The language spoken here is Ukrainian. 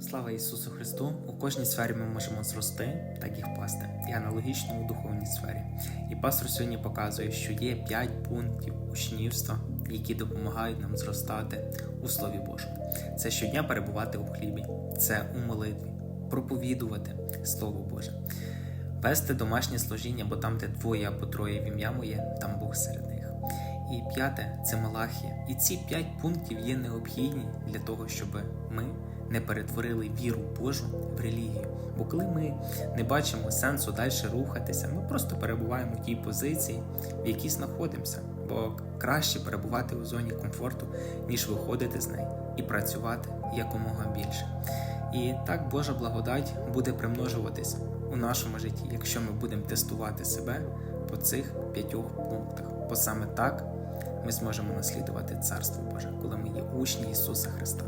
Слава Ісусу Христу! У кожній сфері ми можемо зрости, так і впасти, і аналогічно у духовній сфері. І пастор сьогодні показує, що є 5 пунктів учнівства, які допомагають нам зростати у Слові Божому. Це щодня перебувати у хлібі, це у молитві, проповідувати Слово Боже, вести домашнє служіння, бо там, де двоє або троє в ім'я моє, там Бог серед. І п'яте це Малахія. І ці п'ять пунктів є необхідні для того, щоб ми не перетворили віру Божу в релігію. Бо коли ми не бачимо сенсу далі рухатися, ми просто перебуваємо в тій позиції, в якій знаходимося. Бо краще перебувати у зоні комфорту, ніж виходити з неї і працювати якомога більше. І так Божа благодать буде примножуватися у нашому житті, якщо ми будемо тестувати себе по цих п'ятьох пунктах. Бо саме так ми зможемо наслідувати Царство Боже, коли ми є учні Ісуса Христа.